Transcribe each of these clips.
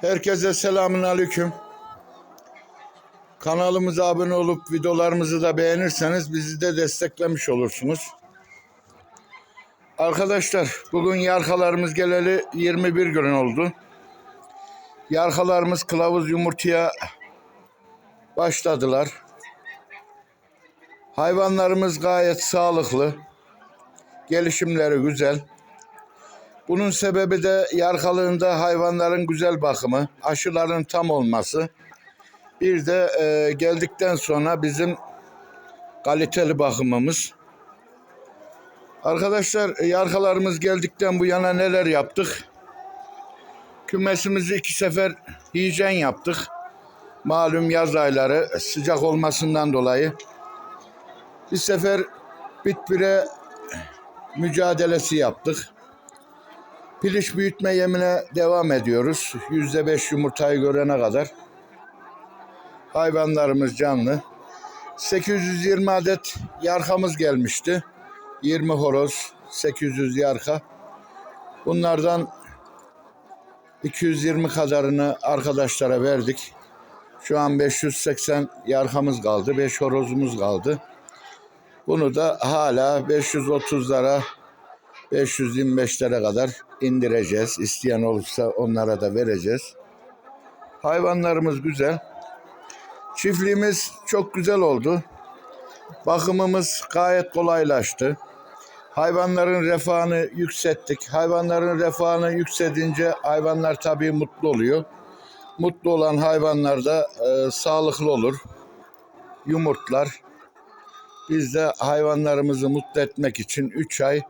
Herkese selamun aleyküm. Kanalımıza abone olup videolarımızı da beğenirseniz bizi de desteklemiş olursunuz. Arkadaşlar bugün yarkalarımız geleli 21 gün oldu. Yarkalarımız kılavuz yumurtaya başladılar. Hayvanlarımız gayet sağlıklı. Gelişimleri güzel. Bunun sebebi de yarkalığında hayvanların güzel bakımı, aşıların tam olması. Bir de e, geldikten sonra bizim kaliteli bakımımız. Arkadaşlar e, yarkalarımız geldikten bu yana neler yaptık? Kümesimizi iki sefer hijyen yaptık. Malum yaz ayları sıcak olmasından dolayı. Bir sefer bitbire mücadelesi yaptık. Piliç büyütme yemine devam ediyoruz. Yüzde beş yumurtayı görene kadar. Hayvanlarımız canlı. 820 adet yarkamız gelmişti. 20 horoz, 800 yarka. Bunlardan 220 kadarını arkadaşlara verdik. Şu an 580 yarkamız kaldı, 5 horozumuz kaldı. Bunu da hala 530'lara 525'lere kadar indireceğiz. İsteyen olursa onlara da vereceğiz. Hayvanlarımız güzel. Çiftliğimiz çok güzel oldu. Bakımımız gayet kolaylaştı. Hayvanların refahını yükselttik. Hayvanların refahını yükselince hayvanlar tabii mutlu oluyor. Mutlu olan hayvanlar da e, sağlıklı olur. Yumurtlar. Biz de hayvanlarımızı mutlu etmek için 3 ay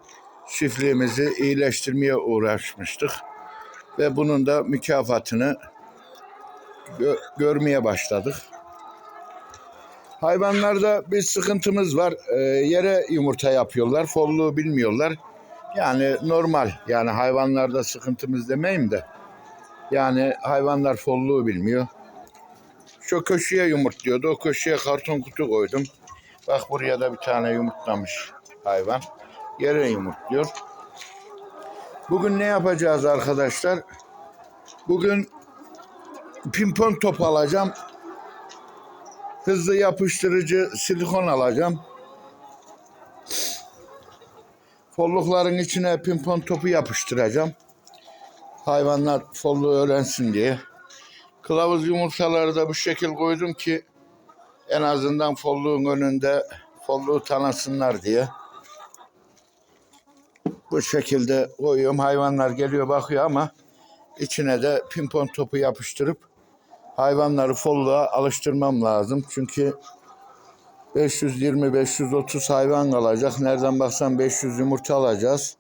çiftliğimizi iyileştirmeye uğraşmıştık. Ve bunun da mükafatını gö- görmeye başladık. Hayvanlarda bir sıkıntımız var. Ee, yere yumurta yapıyorlar. Folluğu bilmiyorlar. Yani normal. Yani hayvanlarda sıkıntımız demeyeyim de. Yani hayvanlar folluğu bilmiyor. Şu köşeye yumurtluyordu. O köşeye karton kutu koydum. Bak buraya da bir tane yumurtlamış hayvan. Yere yumurtluyor. Bugün ne yapacağız arkadaşlar? Bugün pimpon top alacağım. Hızlı yapıştırıcı silikon alacağım. Follukların içine pimpon topu yapıştıracağım. Hayvanlar folluğu öğrensin diye. Kılavuz yumurtaları da bu şekil koydum ki en azından folluğun önünde folluğu tanısınlar diye. Bu şekilde koyuyorum. Hayvanlar geliyor bakıyor ama içine de pimpon topu yapıştırıp hayvanları folluğa alıştırmam lazım. Çünkü 520-530 hayvan kalacak. Nereden baksan 500 yumurta alacağız.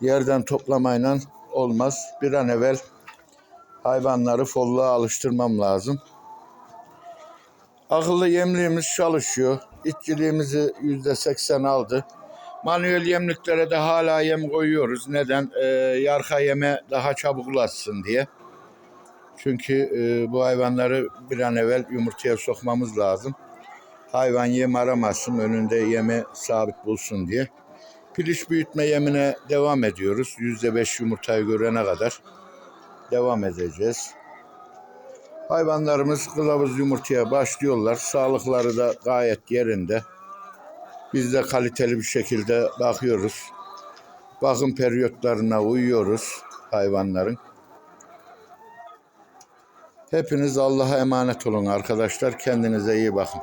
Yerden toplamayla olmaz. Bir an evvel hayvanları folluğa alıştırmam lazım. Akıllı yemliğimiz çalışıyor. İtçiliğimizi yüzde seksen aldı. Manuel yemliklere de hala yem koyuyoruz. Neden? Ee, yarka yeme daha çabuk ulaşsın diye. Çünkü e, bu hayvanları bir an evvel yumurtaya sokmamız lazım. Hayvan yem aramasın, önünde yeme sabit bulsun diye. Piliç büyütme yemine devam ediyoruz. Yüzde beş yumurtayı görene kadar devam edeceğiz. Hayvanlarımız kılavuz yumurtaya başlıyorlar. Sağlıkları da gayet yerinde. Biz de kaliteli bir şekilde bakıyoruz. Bakım periyotlarına uyuyoruz hayvanların. Hepiniz Allah'a emanet olun arkadaşlar. Kendinize iyi bakın.